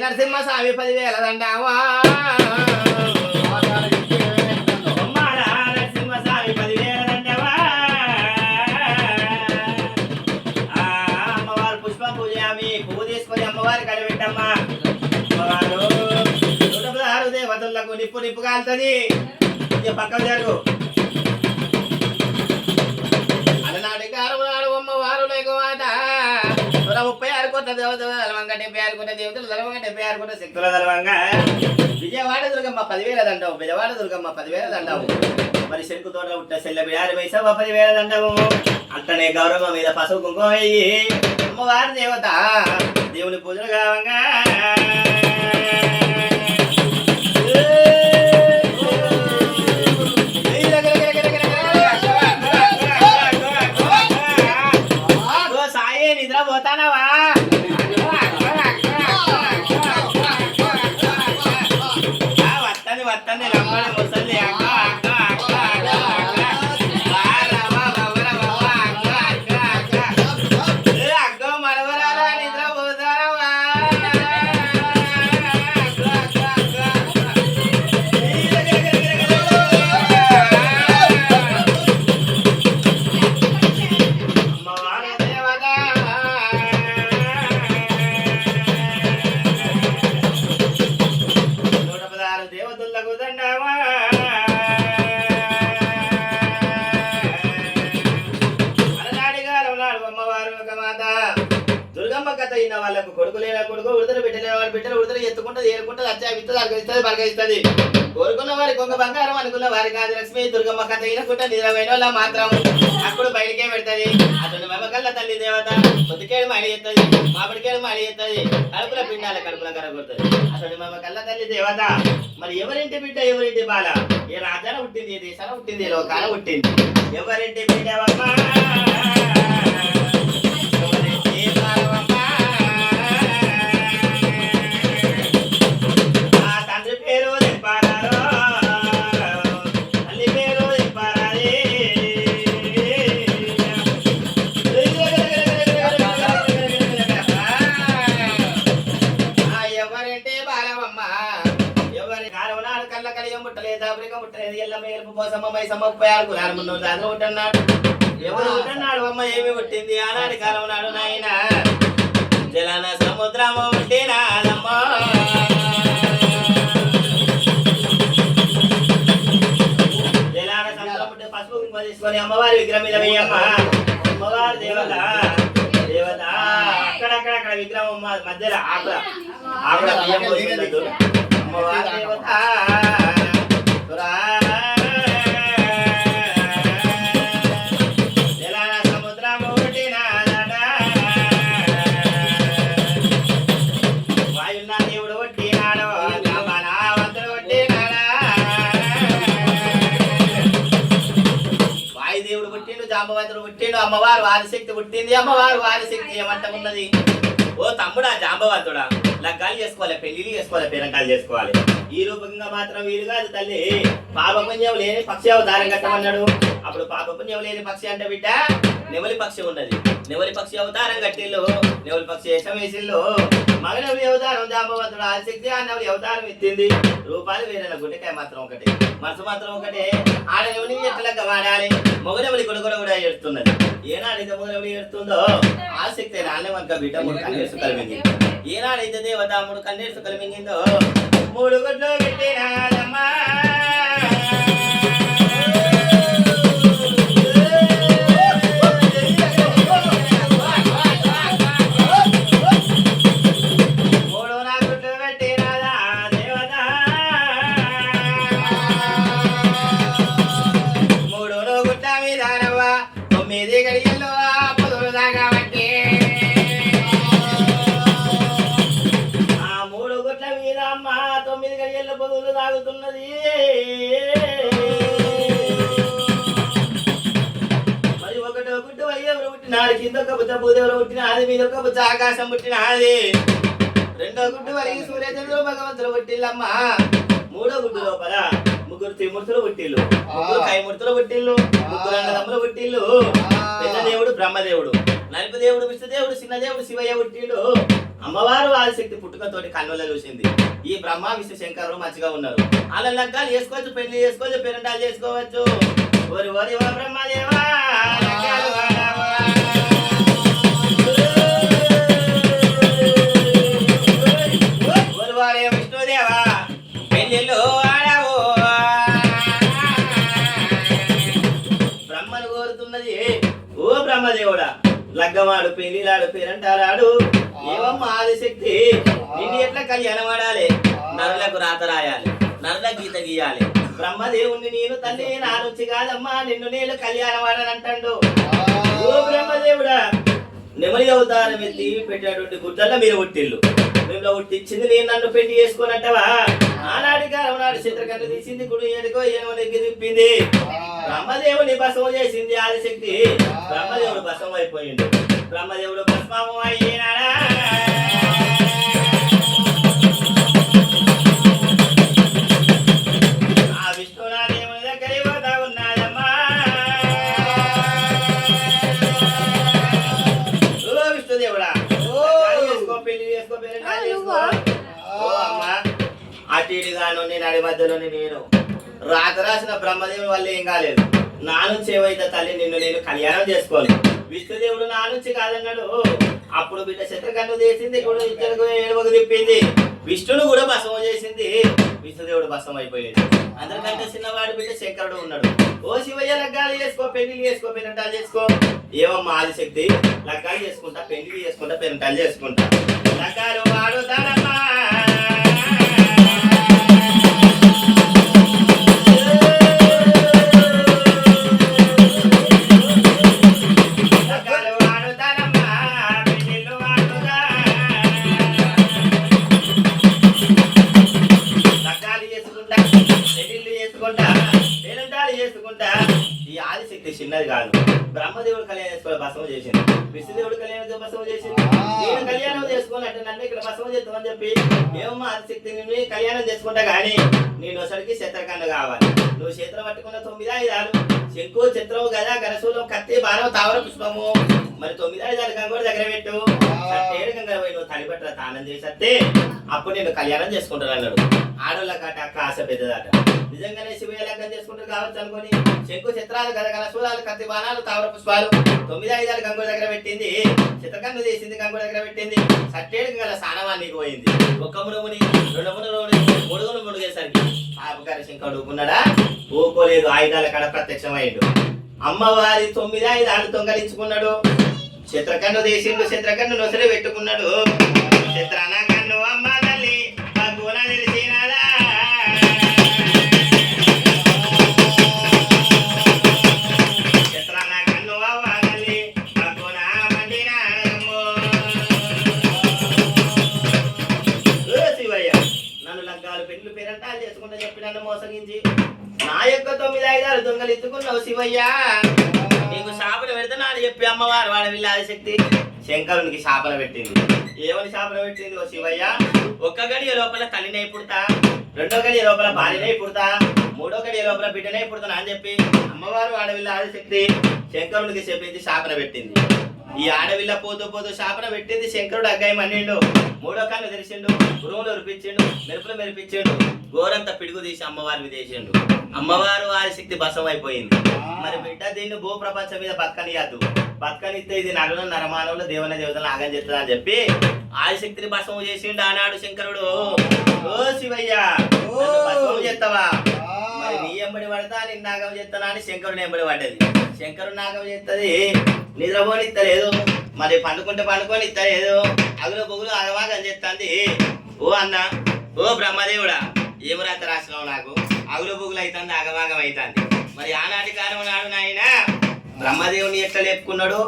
నరసింహ స్వామి పదివేల దండావా నరసింహ స్వామి ఆ, అమ్మవారి కడబెట్టమ్మా అమ్మవారు దేవతలకు నిప్పు నిప్పు కాలుతుంది పక్కన జరుగు డెబ్బై ఆరు కోట్ల దేవతలు దళవంగా డెబ్బై ఆరు కోట్ల శక్తుల దళవంగా విజయవాడ దుర్గమ్మ పదివేల దండవు విజయవాడ దుర్గమ్మ పదివేల దండవు. మరి చెరుకు తోట పుట్ట సెల్ల బిడారి పదివేల దండవు. అట్లనే గౌరవ మీద పసుపు కుంకుమ వేయి. అమ్మవారి దేవత దేవుని పూజలు కావంగా. నాకు అయిన కొడుకు లేని కొడుకు ఉడతలు బిడ్డలు ఉడతలు ఎత్తుకుంటది ఏరుకుంటది అచ్చా విత్తది అర్గయిస్తుంది బలగయిస్తుంది కోరుకున్న వారి కొంగ బంగారం అనుకున్న వారి కాదు లక్ష్మి దుర్గమ్మ కథ ఈనకుంట నిద్రమైన వాళ్ళ మాత్రం అప్పుడు బయటికే పెడతది. అతను మెమకల్ల తల్లి దేవత పొద్దుకేడు మడి ఎత్తది మామిడికేడు మడి ఎత్తది కడుపుల పిండాల కడుపుల కరగొడుతుంది. అతను మెమకల్ల తల్లి దేవత. మరి ఎవరింటి బిడ్డ ఎవరింటి బాల? ఏ రాజాన పుట్టింది ఏ దేశాన పుట్టింది ఏ లోకాన పుట్టింది? ఎవరింటి బిడ్డ ఆరు కులాలు మున్నూరు దాకా ఉంటున్నాడు ఎవరు ఉంటున్నాడు అమ్మ ఏమి పుట్టింది? ఆనాటి కాలం నాడు నాయన. జలన సముద్రము పుట్టినాదమ్మ జలాన సముద్రం పుట్టి పసుపు కుంకుమ తీసుకొని అమ్మవారి విగ్రహం మీద వెయ్యమ్మ. అమ్మవారి దేవత దేవత. అక్కడక్కడ అక్కడ విగ్రహం మధ్యలో బియ్యం పోసుకుంటూ అమ్మవారి దేవత. అమ్మవారు ఆదిశక్తి పుట్టింది అమ్మవారు ఆదిశక్తి ఏమంట ఉన్నది ఓ తమ్ముడా జాంబవంతుడా? లగ్గాలు చేసుకోవాలి పెళ్ళిళ్ళు చేసుకోవాలి పేరంటాలు చేసుకోవాలి. ఈ రూపంగా మాత్రం వీలు కాదు తల్లి. పాపపుణ్యం లేని పక్షి అవతారం కట్టమన్నాడు. అప్పుడు పాపపుణ్యం లేని పక్షి అంటే బిడ్డ నెవలి పక్షి ఉన్నది. నెవలి పక్షి అవతారం కట్టిల్లు నెవలి పక్షి వేషం వేసిల్లు. మగనవి అవతారం దాపవతుడు ఆశక్తి అన్నవి అవతారం ఎత్తింది. రూపాయలు వేరే గుండెకాయ మాత్రం ఒకటి. మనసు మాత్రం ఒకటే. ఆడనెవని ఎట్లక వాడాలి? మొగనెవలి కొడుకుడు కూడా ఏడుతున్నది ఏనాడైతే మొగనెవలి ఏడుతుందో ఆసక్తి నాన్నే మనక బిడ్డ మూడు కలిపింది ఏనాడైతే దేవత మూడు కన్నేసు కలిపిందో మూడు గుడ్లు పుట్టినాడు కింద ఒక బుద్ధ భూదేవులు పుట్టినాది మీద ఒక బుద్ధ ఆకాశం పుట్టినాది రెండో గుడ్డు వరకు సూర్యచంద్రుడు భగవంతుడు పుట్టిల్లమ్మ. మూడో గుడ్డు లోపల ముగ్గురు త్రిమూర్తులు పుట్టిల్లు. ముగ్గురు కైమూర్తులు పుట్టిల్లు. ముగ్గురు అన్నదమ్ములు పుట్టిల్లు. పెద్ద దేవుడు బ్రహ్మదేవుడు. నలుపు దేవుడు విష్ణుదేవుడు చిన్న దేవుడు శివయ్య పుట్టిండు అమ్మవారు ఆదిశక్తి పుట్టుకతోటి కన్నుల చూసింది. ఈ బ్రహ్మ విష్ణు శంకరులు మంచిగా ఉన్నారు. వాళ్ళ లగ్గాలు చేసుకోవచ్చు పెళ్ళి చేసుకోవచ్చు పెరంటాలు చేసుకోవచ్చు. ఓరి ఓరి ఓ బ్రహ్మదేవా బ్రహ్మదేవుడా లగ్గమాడు పెళ్ళిలాడు పేరంటారాడు. ఏవమ్మ ఆదిశక్తి? నిన్ను ఎట్లా కళ్యాణం ఆడాలి? నరులకు రాత రాయాలి. నరుల గీత గీయాలి. బ్రహ్మదేవుణ్ణి నేను తల్లి నా నుంచి కాదమ్మా నిన్ను నేను కళ్యాణం ఆడనంటాడు. ఓ బ్రహ్మదేవుడా నెమలి అవతారం ఎత్తి పెట్టినటువంటి గుట్టల్లో మీరు పుట్టిల్లు మేము పుట్టించింది నేను నన్ను పెళ్ళి చేసుకున్నట్టవా ఆనాటి కాలం నాడు చిత్రకన్ను తీసింది గుడి ఏడుకో ఏమో నెగ్గి తిప్పింది బ్రహ్మదేవుని భస్మం చేసింది ఆదిశక్తి. బ్రహ్మదేవుడు భస్మం అయిపోయిండు. బ్రహ్మదేవుడు భస్మము అయినాడా. రాత రాసిన బ్రహ్మదేవుని వల్ల ఏం కాలేదు. నా నుంచి ఏవైతే తల్లి నిన్ను నేను కళ్యాణం చేసుకోవాలి విష్ణుదేవుడు నా నుంచి కాదన్నాడు. అప్పుడు బిడ్డ శత్రుకన్ను చేసింది ఇప్పుడు ఇద్దరు ఏడుమకు తిప్పింది. విష్ణును కూడా భస్మం చేసింది. విష్ణుదేవుడు భస్మం అయిపోయింది. అందరికంటే చిన్నవాడు బిడ్డ శంకరుడు ఉన్నాడు. ఓ శివయ్య లగ్గాలు చేసుకో పెళ్ళి చేసుకో పెనంటాలు చేసుకో. ఏమమ్మా ఆదిశక్తి? లగ్గాలు చేసుకుంటా పెళ్ళి చేసుకుంటా పెనంటాలు చేసుకుంటా. లగ్గాలు వాడుతానమ్మా లగ్గాలు కానీ నేను ఒకసారికి శత్రకండ కావాలి. నువ్వు క్షేత్రం పట్టుకున్న తొమ్మిది ఆయుధాలు శంకు చిత్రము గదా గనశూలం కత్తి బాణం తావర పుష్పము. మరి తొమ్మిది ఆయుధాలు గంగోడు దగ్గర పెట్టు. ఏడు గంగ పోయి నువ్వు తలిపట్ల తానం చేసేస్తే అప్పుడు నేను కళ్యాణం చేసుకుంటాను అన్నాడు ఆడోళ్ళ కాట అక్క ఆశ పెద్దదట. నిజంగానే శివయ్య లగ్నం చేసుకుంటారు కావచ్చు అనుకొని శంకు చిత్రాలు గదగల గనశూలాలు కత్తి బాణాలు తావర పుష్పాలు తొమ్మిది ఐదారు గంగుల దగ్గర పెట్టింది. చిత్రకన్ను చేసింది గంగుల దగ్గర పెట్టింది. సట్టేడు గల సానవానికి పోయింది. ఒక్క మునుముని రెండు మునులోని ముడుగును ముడిగేసరికి పాపకారి శంకరుడు ఊకున్నాడా ఊకోలేదు ఆయుధాల కడ ప్రత్యక్షమైండు. అమ్మవారి తొమ్మిది ఆయుధాలు దొంగలించుకున్నాడు. చిత్రకన్ను తీసిండు చిత్రకన్ను నొసలు పెట్టుకున్నాడు. చిత్రాన కన్ను అమ్మ అమ్మవారు వాడ విల్లాది శక్తి. శంకరునికి శాపన పెట్టింది. ఏమని శాపన పెట్టింది ఓ శివయ్య? ఒక్క గడియ లోపల తల్లినే పుడతా రెండో గడియ లోపల భార్యనే పుడతా మూడో గడియ లోపల బిడ్డనే పుడతాను అని చెప్పి అమ్మవారు ఆడవిల్ల ఆదిశక్తి శంకరునికి చెప్పింది శాపన పెట్టింది. ఈ ఆడవిల్ల పోతూ పోతూ శాపన పెట్టింది శంకరుడు అగ్గాయి మన్నిండు మూడో కన్ను తెరిచిండు గురువులు ఉరిపించిండు మెరుపులు మెరిపించిండు గోరంత పిడుగు తీసి అమ్మవారిని తీసిండు. అమ్మవారు ఆదిశక్తి బసం అయిపోయింది మరి బిడ్డ దీన్ని భూ ప్రపంచం మీద బతకనియద్దు. బతకనిస్తే ఇది నరుల నరమానవులు దేవన దేవతలు ఆగం చేస్తుంది అని చెప్పి ఆదిశక్తిని భస్మం చేసిండు ఆనాడు శంకరుడు. ఓ శివయ్య భస్మం చేస్తావా? మరి నీ ఎంబడి పడతా నేను నాగం చేస్తానా అని శంకరుని ఎంబడి పడ్డది. శంకరుడు నాగం చేస్తుంది నిద్రపోని ఇస్తలేదు మరి పండుకుంటే పండుకొని ఇస్తలేదు అగులు బొగులు అగవాగం చేస్తుంది. ఓ అన్న ఓ బ్రహ్మదేవుడా ఏం రాత రాసినావు నాకు? అగులు బొగులు అవుతుంది అగవాగం అవుతుంది మరి ఆనాటి కాలం నాడు నాయన బ్రహ్మదేవుని ఎట్లా లేపుకున్నాడు?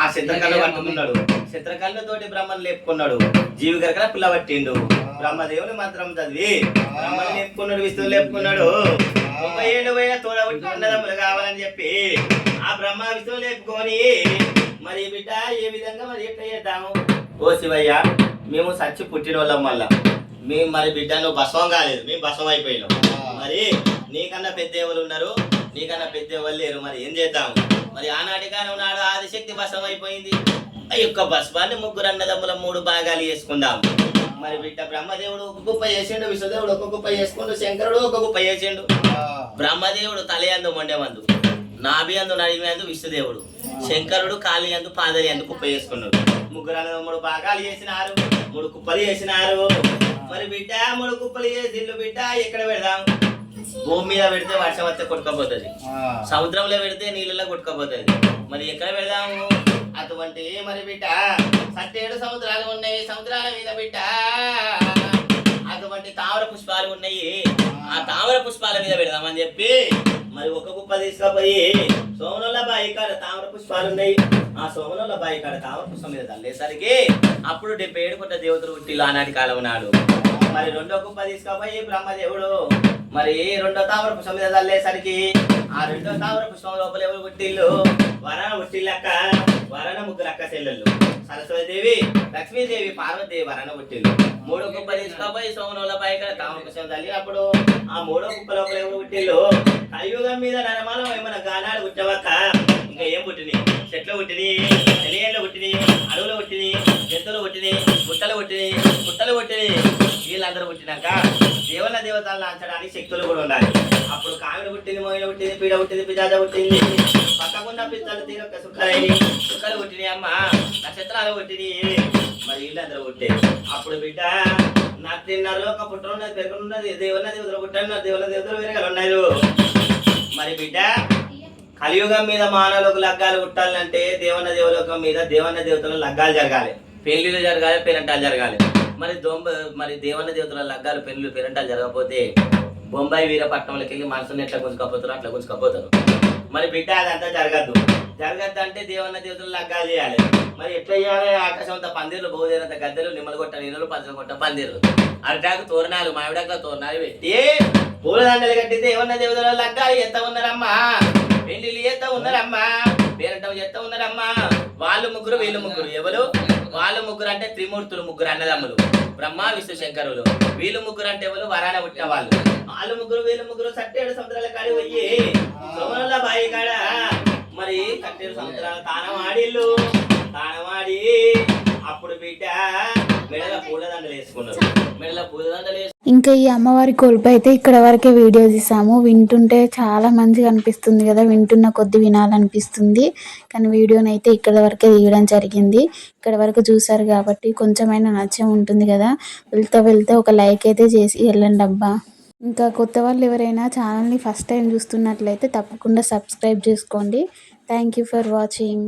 ఆ చిత్రకళ పట్టుకున్నాడు. చిత్రకళ్ళతోటి బ్రహ్మను లేపుకున్నాడు. జీవి గరకన పిల్ల పట్టిండు. బ్రహ్మదేవుని మంత్రం చదివి బ్రహ్మను లేపుకున్నాడు విష్ణువు లేపుకున్నాడు. ముప్పై ఏళ్ళు పోయిన తోడబుట్టి అన్నదమ్ములు కావాలని చెప్పి ఆ బ్రహ్మ విష్ణువు లేపుకొని మరి బిడ్డ ఏ విధంగా మరి ఎట్లా చేద్దాము? ఓ శివయ్య మేము సచ్చి పుట్టిన వాళ్ళం మళ్ళా. మేము మరి బిడ్డ నువ్వు భస్వం కాలేదు. మేము భస్వం అయిపోయినాం మరి నీకన్నా పెద్ద ఎవరు ఉన్నారు? నీకన్నా పెద్ద లేరు మరి ఏం చేద్దాం? మరి ఆనాటి కాలం నాడు ఆదిశక్తి బసం అయిపోయింది. ఆ యొక్క బస్వాన్ని ముగ్గురు అన్నదమ్ముల మూడు భాగాలు చేసుకుందాం. మరి బిడ్డ బ్రహ్మదేవుడు ఒక కుప్ప చేసిండు విశ్వదేవుడు ఒక కుప్ప చేసుకుండు శంకరుడు ఒక కుప్ప చేసిండు. బ్రహ్మదేవుడు తలయందు మొండెమందు నాభి అందు నడిమి అందు శంకరుడు కాళి అందు పాదలి అందు కుప్ప చేసుకున్నాడు. ముగ్గురు అన్నదమ్ములు మూడు భాగాలు చేసినారు మూడు కుప్పలు చేసినారు. మరి బిడ్డ మూడు కుప్పలు చేసిండు బిడ్డ ఎక్కడ పెడదాం? భూమి మీద పెడితే వర్షం వస్తే కొట్టుకపోతుంది. సముద్రంలో పెడితే నీళ్ళలో కొట్టుకపోతుంది. మరి ఎక్కడ పెడదాము? అటువంటి మరి బిడ్డ? సట్టేడు సముద్రాలు ఉన్నాయి సముద్రాల మీద బిడ్డ. అటువంటి తామర పుష్పాలు ఉన్నాయి. ఆ తామర పుష్పాల మీద పెడదామని చెప్పి మరి ఒక కుప్ప తీసుకుపోయి సోమనుల బాయి కాడ తామర పుష్పాలు ఉన్నాయి. ఆ సోమనుల బాయి కాడ తామర పుష్పం మీద తల్లేసరికి అప్పుడు డెబ్బై ఏడు కొట్ట దేవతలు పుట్టిల్లు ఆనాటి కాలం నాడు. మరి రెండో కుప్ప తీసుకుపోయి బ్రహ్మదేవుడు మరి రెండో తామర పుష్పం మీద తల్లేసరికి ఆ రెండో తామర పుష్పం లోపల ఎవరు పుట్టిల్లు? వరణ పుట్టిల్లక్క వరణ ముగ్గురు అక్క చెల్లెళ్ళు. సరస్వతిదేవి లక్ష్మీదేవి పార్వతీదేవి వరణ పుట్టిల్లు. మూడో కుప్ప తీసుకుపోయి సోమనుల ఇక్కడ తామరపు తామర పుష్పం తల్లి అప్పుడు ఆ మూడో కుప్ప లోపల ఎవరు పుట్టిల్లు? కలియుగం మీద నరమాలం ఏమైనా గానాలు పుట్టవక్క? ఇంకా ఏం పుట్టినాయి? చెట్లు పుట్టినాయి తెలియళ్ళు పుట్టినాయి అడవులు పుట్టినాయి జంతువులు పుట్టినాయి గుట్టలు పుట్టినాయి గుట్టలు పుట్టినాయి వీళ్ళందరూ పుట్టినాక దేవన దేవతలను ఆంచడానికి శక్తులు కూడా ఉండాలి. అప్పుడు కావిడ పుట్టింది మోయిన పుట్టింది పీడ పుట్టింది పిజాజ పుట్టింది పక్కకున్న పిచ్చలు ఒక సుక్కలైన సుక్కలు పుట్టినాయి అమ్మ నక్షత్రాలు పుట్టినాయి మరి వీళ్ళందరూ పుట్టే అప్పుడు బిడ్డ నా తిన్నారు ఒక పుట్ట ఉన్నది పెరుగున్నది దేవుళ్ళ దేవతలు పుట్టిన దేవుళ్ళ దేవతలు వేరే ఉన్నారు. మరి బిడ్డ కలియుగం మీద మానవులకు లగ్గాలు పుట్టాలంటే దేవన్న దేవలోకం మీద దేవన్న దేవతల లగ్గాలు జరగాలి. పెళ్ళిళ్ళు జరగాలి పేరంటాలు జరగాలి. మరి దొంబ మరి దేవన్న దేవతల లగ్గాలు పెళ్ళిళ్ళు పేరంటాలు జరగకపోతే బొంబాయి వీరపట్నంలోకి వెళ్ళి మనసుని ఎట్లా గుంజుకపోతారు అట్లా గుంజుకపోతారు. మరి బిడ్డ అదంతా జరగద్దు. జరగద్దు అంటే దేవన్న దేవతలు లగ్గాలు చేయాలి. మరి ఎట్లా చేయాలి? ఆకాశం అంతా పందిర్లు బహుదేనంత గద్దెలు నిమ్మలు కొట్ట నీళ్ళు పంచలు కొట్ట పందిర్లు. అరటాకు తోరణాలు మామిడాకుల తోరణాలు పెట్టి పూలదండలు కట్టి ఏమన్నా దేవతల లగ్గాలు ఎంత ఉన్నారమ్మా. పెళ్ళిళ్ళు చేస్తా ఉన్నారమ్మా. పేరంటం చేస్తా ఉన్నారమ్మా. వాళ్ళు ముగ్గురు వీళ్ళు ముగ్గురు. ఎవరు? వాళ్ళు ముగ్గురు అంటే త్రిమూర్తులు ముగ్గురు అన్నదమ్ములు. బ్రహ్మ విష్ణు శంకరులు. వీళ్ళు ముగ్గురు అంటే ఎవరు? వరాన పుట్టిన వాళ్ళు. వాళ్ళు ముగ్గురు వీళ్ళు ముగ్గురు సట్టేడు సముద్రాల కాడి పోయి సోమనుల బాయి కాడ మరి సట్టేడు సముద్రాల తానం ఆడిల్లు తానం ఆడి అప్పుడు బిడ్డ ఇంకా ఈ అమ్మవారి కొలుపు అయితే ఇక్కడ వరకే వీడియో తీసాము. వింటుంటే చాలా మంచిగా అనిపిస్తుంది కదా. వింటున్న కొద్ది వినాలనిపిస్తుంది. కానీ వీడియోని అయితే ఇక్కడ వరకే తీయడం జరిగింది. ఇక్కడ వరకు చూసారు కాబట్టి కొంచెమైనా నచ్చే ఉంటుంది కదా. వెళ్తే వెళ్తే ఒక లైక్ అయితే చేసి వెళ్ళండి అబ్బా. ఇంకా కొత్త వాళ్ళు ఎవరైనా ఛానల్ని ఫస్ట్ టైం చూస్తున్నట్లయితే తప్పకుండా సబ్స్క్రైబ్ చేసుకోండి. Thank you for watching